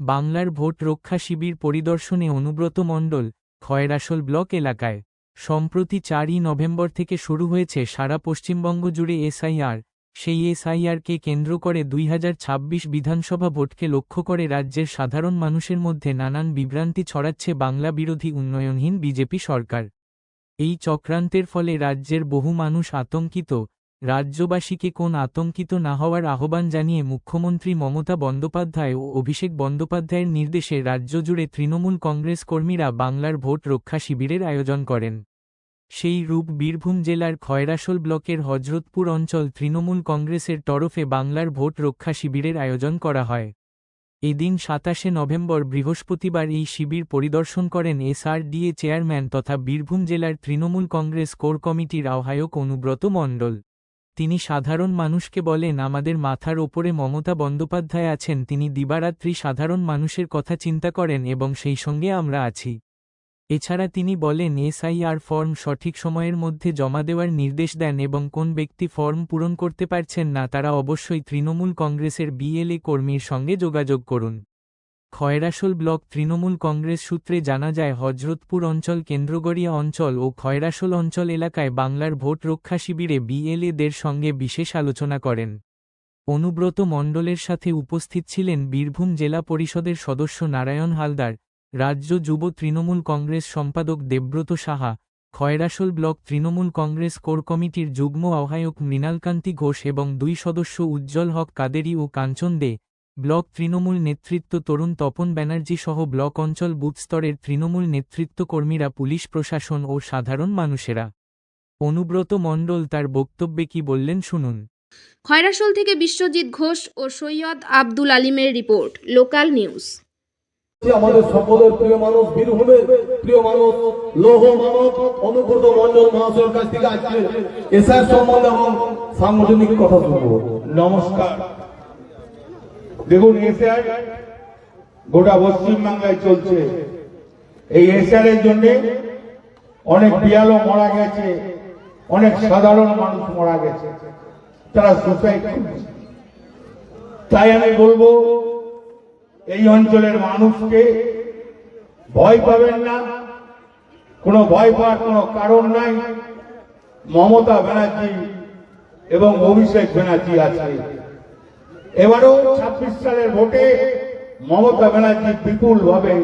বাংলার ভোট রক্ষা শিবির পরিদর্শনে অনুব্রত মণ্ডল, খয়রাসোল ব্লক এলাকায়। সম্প্রতি চারই নভেম্বর থেকে শুরু হয়েছে সারা পশ্চিমবঙ্গ জুড়ে এসআইআর। সেই এসআইআরকে কেন্দ্র করে দুই হাজার ছাব্বিশ বিধানসভা ভোটকে লক্ষ্য করে রাজ্যের সাধারণ মানুষের মধ্যে নানান বিভ্রান্তি ছড়াচ্ছে বাংলা বিরোধী উন্নয়নহীন বিজেপি সরকার। এই চক্রান্তের ফলে রাজ্যের বহু মানুষ আতঙ্কিত রাজ্যবাসীকে কোন আতঙ্কিত না হওয়ার আহ্বান জানিয়ে মুখ্যমন্ত্রী মমতা বন্দ্যোপাধ্যায় ও অভিষেক বন্দ্যোপাধ্যায়ের নির্দেশে রাজ্য জুড়ে তৃণমূল কংগ্রেস কর্মীরা বাংলার ভোট রক্ষা শিবিরের আয়োজন করেন। সেই রূপ বীরভূম জেলার খয়রাসোল ব্লকের হজরতপুর অঞ্চল তৃণমূল কংগ্রেসের তরফে বাংলার ভোট রক্ষা শিবিরের আয়োজন করা হয়। এদিন সাতাশে নভেম্বর বৃহস্পতিবার এই শিবির পরিদর্শন করেন এসআরডিএ চেয়ারম্যান তথা বীরভূম জেলার তৃণমূল কংগ্রেস কোর কমিটির আহ্বায়ক অনুব্রত মণ্ডল। তিনি সাধারণ মানুষকে বলেন, আমাদের মাথার ওপরে মমতা বন্দ্যোপাধ্যায় আছেন, তিনি দিবারাত্রি সাধারণ মানুষের কথা চিন্তা করেন এবং সেই সঙ্গে আমরা আছি। এছাড়া তিনি বলেন, এসআইআর ফর্ম সঠিক সময়ের মধ্যে জমা দেওয়ার নির্দেশ দেন এবং কোন ব্যক্তি ফর্ম পূরণ করতে পারছেন না, তারা অবশ্যই তৃণমূল কংগ্রেসের বিএলএ কর্মীর সঙ্গে যোগাযোগ করুন। খয়রাসোল ব্লক তৃণমূল কংগ্রেস সূত্রে জানা যায়, হজরতপুর অঞ্চল, কেন্দ্রগড়িয়া অঞ্চল ও খয়রাসোল অঞ্চল এলাকায় বাংলার ভোট রক্ষা শিবিরে বিএলএদের সঙ্গে বিশেষ আলোচনা করেন। অনুব্রত মণ্ডলের সাথে উপস্থিত ছিলেন বীরভূম জেলা পরিষদের সদস্য নারায়ণ হালদার, রাজ্য যুব তৃণমূল কংগ্রেস সম্পাদক দেবব্রত সাহা, খয়রাসোল ব্লক তৃণমূল কংগ্রেস কোর কমিটির যুগ্ম আহ্বায়ক মৃণালকান্তি ঘোষ এবং দুই সদস্য উজ্জ্বল হক কাদেরি ও কাঞ্চন দে ব্লক তৃণমূল নেতৃত্ব তরুণ তপন ব্যানার্জি সহ ব্লক অঞ্চল বুথ স্তরের তৃণমূল নেতৃত্ব কর্মীরা পুলিশ প্রশাসন ও সাধারণ মানুষেরা। অনুব্রত মণ্ডল তার বক্তব্যে কি বললেন শুনুন। খয়রাসোল থেকে বিশ্বজিৎ ঘোষ ও সৈয়দ আব্দুল আলিমের রিপোর্ট লোকাল নিউজ। আমাদের সকলের প্রিয় মানুষ বীরভূমের প্রিয় মানুষ লৌহ মানব অনুব্রত মন্ডল মহাশয়ের কাছ থেকে আজকে এসআর সম্বন্ধে এবং সাংগঠনিক কথা শুনব। নমস্কার। দেখুন এসআর গোটা পশ্চিম বাংলায় চলছে। এই এর জন্য অনেক বিয়ালও মারা গেছে, অনেক সাধারণ মানুষ মারা গেছে। তারা সুসাইড করছে। তাই আমি বলব, এই অঞ্চলের মানুষকে ভয় পাবেন না। কোনো ভয় পাওয়ার কোনো কারণ নাই। মমতা ব্যানার্জি এবং অভিষেক ব্যানার্জি আছে। এবারেও ছাব্বিশ সালের ভোটে মমতা ব্যানার্জি বিপুল ভাবে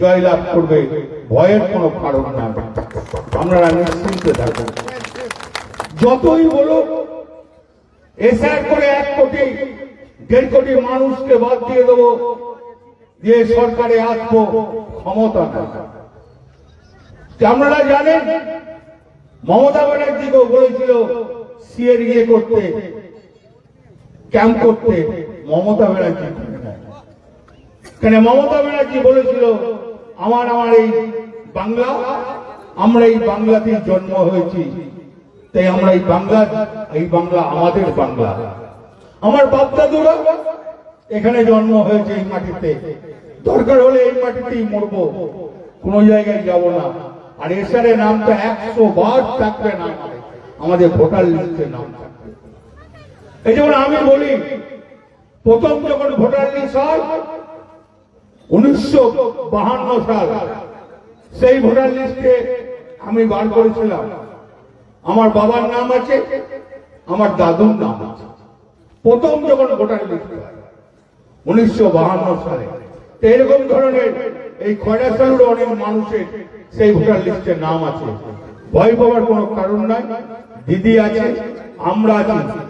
জয়লাভ করবে। ভয়ের কোনো কারণ নাই আপনারা নিশ্চিন্তে থাকুন। যতই বলুক এসআর করে এক কোটি, দেড় কোটি মানুষকে বাদ দিয়ে দেবো যে সরকারে আসব, ক্ষমতা না আপনারা জানেন, মমতা ব্যানার্জিকেও বলেছিল, সিএর ইয়ে করতে ক্যাম্প করতে মমতা ব্যানার্জি মমতা ব্যানার্জি বলেছিল, আমার আমার এই বাংলা, আমরা এই বাংলাতেই জন্ম হয়েছি। তাই আমরা এই বাংলা এই বাংলা আমাদের বাংলা। আমার বাপ দাদুরা এখানে জন্ম হয়েছে এই মাটিতে। দরকার হলে এই মাটিতেই মরবো। কোন জায়গায় যাব না। আর এসারে নামটা একশো বার থাকবে না আমাদের। ভোটার লিস্টে নাম থাকবে এই যেমন আমি বলি, প্রথম যখন ভোটার লিস্ট হয় উনিশশো বাহান্ন সাল, সেই ভোটার লিস্টে আমি বার করেছিলাম। আমার বাবার নাম আছে, আমার দাদুর নাম আছে। প্রথম যখন ভোটার লিস্ট হয়, উনিশশো বাহান্ন সালে। এরকম ধরনের এই খয়রাসালুর অনেক মানুষের সেই ভোটার লিস্টে নাম আছে। ভয় পাওয়ার কোনো কারণ নাই। দিদি আছে, আমরা আছি।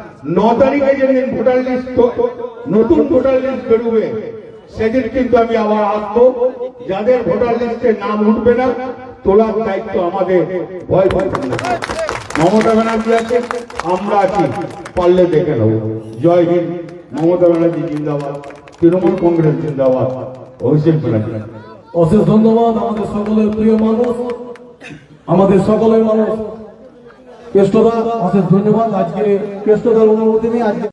আমরা আছি, পারলে দেখে নেব। জয় হিন্দ, মমতা ব্যানার্জি জিন্দাবাদ, তৃণমূল কংগ্রেস জিন্দাবাদ, অভিষেক ব্যানার্জি। অশেষ ধন্যবাদ আমাদের সকলের প্রিয় মানুষ, আমাদের সকলের মানুষ। কেষ্টদা অশেষ ধন্যবাদ। আজকে কেষ্টদার অনুমতি নিয়ে আজকে